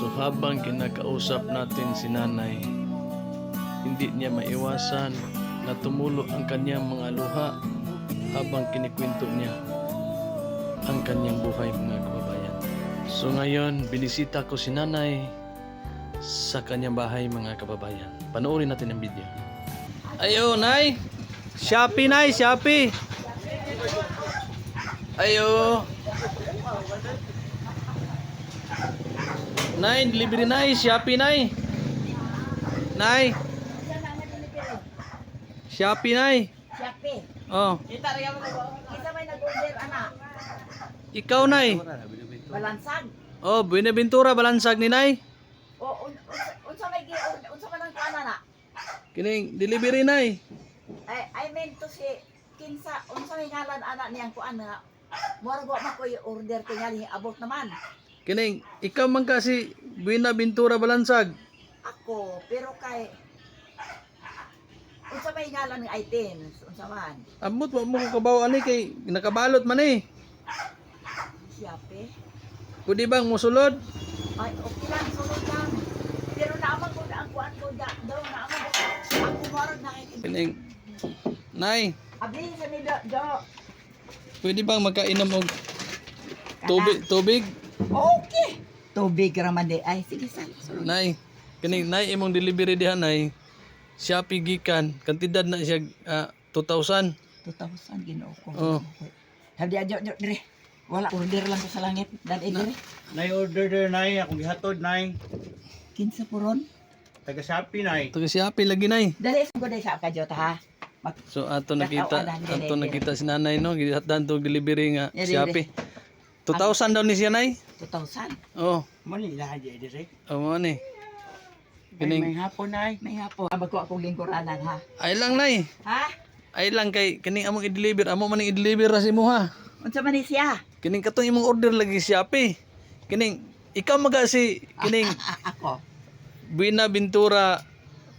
So habang kinakausap natin si nanay, hindi niya maiwasan na tumulo ang kanyang mga luha habang kinikwento niya ang kanyang buhay mga kababayan. So ngayon, binisita ko si nanay sa kanyang bahay mga kababayan. Panoorin natin ang video. Ayo, nay! Shopee, nay! Shopee! Ayo! Nay, delivery nay, Shopee nay. Nay. Shopee nay. Shopee. Oh, Kita may nag-order, anak. ikaw nay. Balansag. Oh, Buenaventura balansag ni nay. O, un, unsa- may gi- unsa man ang kana na? Kining delivery nay. I, I mean to si kinsa unsa may ngalan anak niyang kuan nga Murag wa man ko order tingali abot naman. Kining ikaw man kasi Buenaventura balansag. Ako, pero kay unsa may ngalan ng items, unsa man? Amot mo mo kabaw ani kay nakabalot man eh. Shopee. Pwede bang musulod? Ay, okay lang, sunod lang. Pero naamang ko na ang kuan ko da, daw naamang ko. Ako murag nakikita. Kining Nay, Abli sa ni do. pwede bang magkainom og tubig tubig? Okay. Tubig raman di. Ay, sige sal. Nay, kini nay imong delivery diha nay. Shopee gikan, kantidad na siya ah, 2,000. 2,000 ginoo ko. Oh. Sabi ajo ajo dire. Wala order lang ko sa langit. Dali dire. Nay order der nay akong gihatod nay. Kinsa puron. Taga Shopee nay. Taga Shopee lagi nay. Dali sa ko dai sa kadyo ta ha. Mag So ato nakita, ato nakita si nanay no, gihatdan to delivery nga. Shopee. 2,000 daw ni siya nay. 2,000. Oh, Mali lahat di dire. amo ni. Ay, Kining may hapon nay. May hapo. Abag ko akong lingkuranan ha. ay lang nay. Ha? Ay lang kay kining among i-deliver, amo man i-deliver ra si mo ha. Unsa man ni siya? Kining katong imong order lagi Shopee. Kining ikaw maga si kining ako. Buena Ventura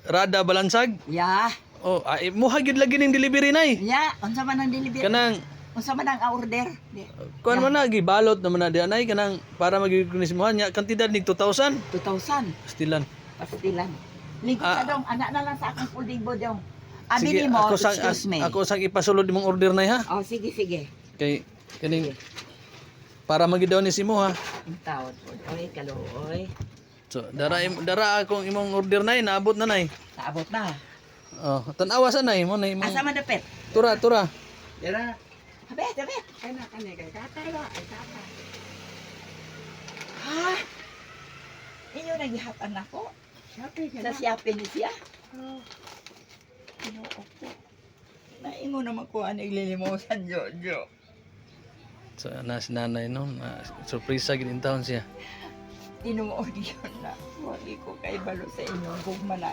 Rada Balansag. Ya. Oh, ay mo gyud lagi ning delivery nay. Ya, unsa man ang delivery? Kanang Unsa man ang order? Di. kuan man na gibalot naman na diyan ay kanang para magikunis mo nya kantidad nig 2,000 2,000. pastilan. Pastilan. Lingkod Ah. ka dong, anak na lang sa akong folding board dong. Abi ni mo, ako sang excuse me. ako sang ipasulod imong order nay ha. Oh, sige, sige. Kay kaning para magidaw ni si mo ha. Ang tawad po. Oy, kaluoy. So dara im- dara akong imong order nay naabot na nay. Naabot na. Oh, tan-awa sa nay mo nay Asa man dapit? tura tura. Dira. Habet, habet. Kana kana kay tatay ba? Ay tatay. Ha? Inyo nagihatan na ko? Shopee Sa Shopee ni siya? Oh. Ginoo ko. Naingo naman ko ang naglilimusan, Jojo. So na si nanay no, na surprise gid in town siya. Tinuod yun na. Wagi ko kay balo sa inyo. Gugma na.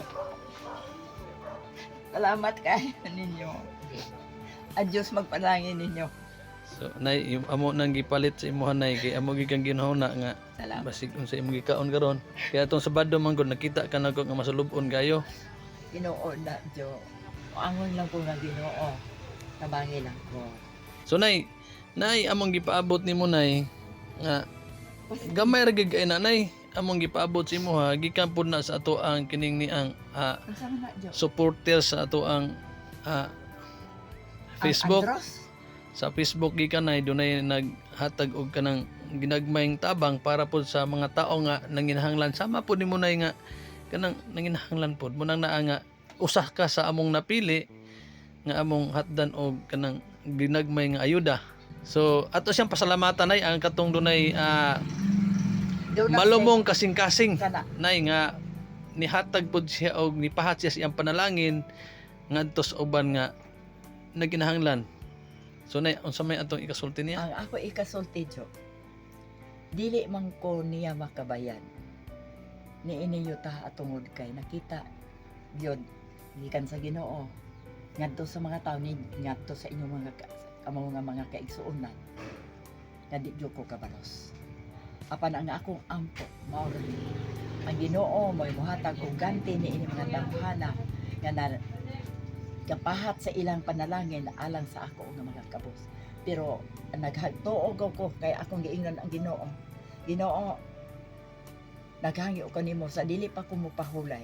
Salamat kayo ninyo. Adios magpalangin ninyo. So nay yung amo nang gipalit sa imuhan nay kay amo gikang ginahuna nga Salamat. basig unsa imong gikaon karon. Kaya atong sabado man gud nakita ka na ko nga masulubon kayo. Ginoo na, Jo. Angon lang ko nga ginoo. Tabangi lang ko. So nay, nay among gipaabot nimo nay nga gamay ra gid kay na nay among gipaabot sa imo ha gikan pud na sa ato ang kining ni ang ah, supporter sa ato ang Ang Facebook. Andros? sa Facebook gikan nay dunay naghatag og kanang ginagmayng tabang para pod sa mga tao nga nanginahanglan. Sama pod nimo nay nga kanang nanginahanglan pod mo nang naa nga usah ka sa among napili nga among hatdan og kanang ginagmay nga ayuda. So ato siyang pasalamatan nay ang katong dunay ah, Doon na malumong kasing-kasing. Nay nga nihatag pod siya og nipahat siya sa iyang panalangin ngadto sa uban nga naginahanglan so nay unsa may atong ikasulti niya Ang ako ikasulti, Jo. Dili man ko niya makabayan. Ni iniyo ta atungod kay nakita gyud gikan sa Ginoo. Ngadto sa mga tao ni ngadto sa inyong mga amo nga mga kaigsuonan. Nga di ko kabalos. Apan ang akong ampo mao. Ang Ginoo mo mohatag og ganti ni ini mga tawhana nga na kapahat sa ilang panalangin alang sa ako nga mga kabos. Pero naghagtuog ko kay akong giingnan ang Ginoo. Ginoo, naghangyo ko nimo sa dili pa ko mupahulay.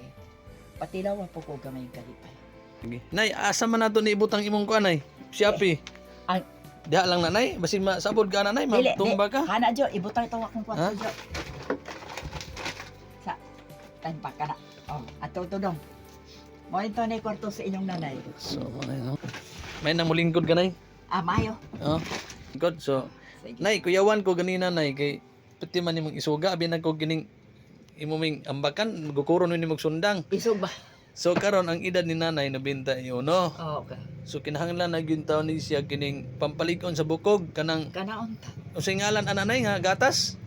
Patilaw po ko gamay kalipay. Nay, asa man nato ni ibutang imong kuan nay? Shopee. Ang- Diha lang na nay, basin masabod ka na nay, Dili, matumba ka. Hana jo, ibutang ito akong kwarto jo. Sa tanpa ka na. Oh, ato to dong. Mo ito na kwarto sa inyong nanay. So, nay, no? May namulingkod ka nay. Ah, mayo. Oh. Good. So, Sige. nay, kuyawan ko ganina nay kay pati man nimong isuga abi nagko gining imuming ambakan gukuron ni nimong sundang. Isog ba? So karon ang edad ni nanay na binta iyo no. Oh, okay. So kinahanglan na gyud taon ni siya kining pampalig-on sa bukog kanang Kanaon ta. unsay ngalan ananay nga gatas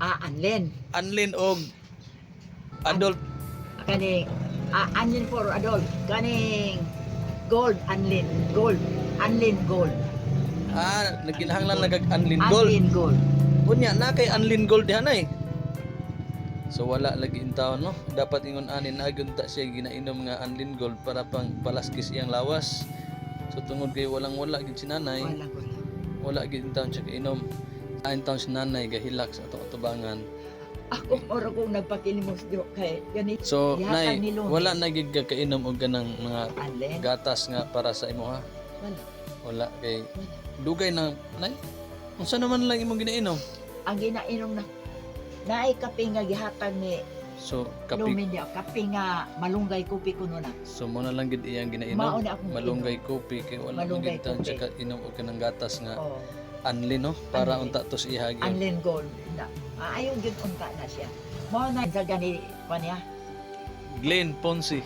Ah, anlen. anlin og adult Kaning ah, anlen for adult. Kaning gold anlen. Gold. Anlen gold. ah nagkinahanglan nagag anlin gold Anlen gold. unya na kay anlin gold diha nay so wala lagi in taon no dapat ingon anin na ta siya ginainom nga anlin gold para pang palaskis iyang lawas so tungod kay walang wala gid si nanay Wala wala. wala gid in taon siya kainom ain taon si nanay gahilak sa atong atubangan Ako oro kong nagpakilimos jo kay ganit so Yata nay wala na gid ka kainom og ganang mga anlen. gatas nga para sa imo ha Wala. wala kay Wala. dugay na nay unsa naman lang imong ginainom Ang ginainom na naay kape nga gihatag ni so kapi Lumin niya, kape nga malunggay kupi kuno na. so mo na lang gid iyang ginainom na akong malunggay kopi kay wala Malunggay kopi. siya ka inom og kanang gatas nga Oh, anli no para Anli. unta to si ihagi anlen gold na. Maayo gyud unta na siya. Mao na sa gani pa niya. Glenn Ponce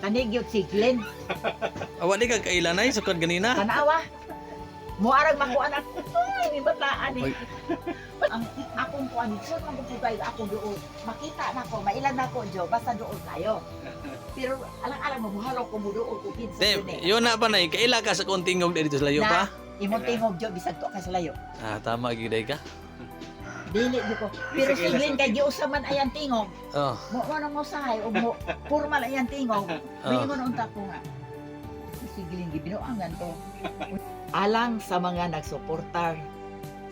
Kani gyud si Glenn awa di ka kailanay sukad ganina Tanawa. Mo arag makuan. Ay, ni bataan eh. Ang akong kuan so man ko kay ako doon. Makita na ko, mailan na ko jo, basta doon tayo. Pero alang-alang mo ko mo doon ko kinsa yun na pa nay kaila ka sa kontingog dito sa layo pa Imong tingog jo bisag to ka sa layo. ah tama gid ka Dili di ko. Pero si Glenn kay giusa man ayan tingog. oh Mo mo nang usahay o mo formal ayan tingog. Oh. Bingon unta ko nga. Si Glenn gibinuangan to. Alang sa mga nagsuportar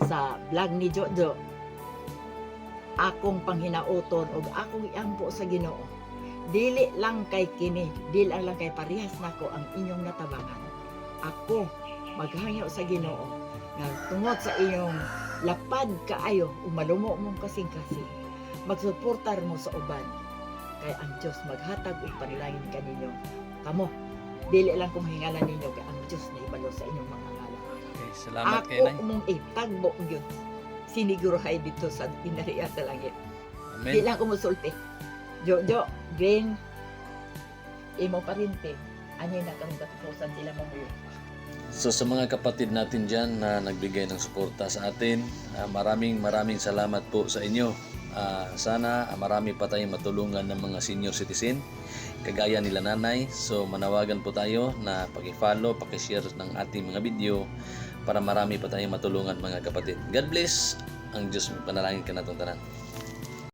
sa vlog ni Jojo, akong panghinauton ug akong iampo sa Ginoo. Dili lang kay kini, dili lang kay parehas nako ang inyong natabangan. Ako maghangyo sa Ginoo. Nga tungod sa inyong lapad kaayo ug malumo mong kasing-kasing magsuportar mo sa uban. Kay ang Dios maghatag og panalangin kaninyo kamo dili lang kung hingalan ninyo kay ang Dios na ibalo sa inyong mga ngalan okay, salamat kay ako nay mong itagbo gyud siniguruhay dito sa inariya sa langit. Di amen lang ko musulti. Jojo Green imo parinte ani na karong katupusan sila mamuyo So sa mga kapatid natin dyan na nagbigay ng suporta sa atin, ah, maraming maraming salamat po sa inyo. Ah, sana ah, marami pa tayong matulungan ng mga senior citizen kagaya nila nanay. So manawagan po tayo na pag-follow, pag-share ng ating mga video para marami pa tayong matulungan mga kapatid. God bless. Ang Diyos panalangin ka na tanan.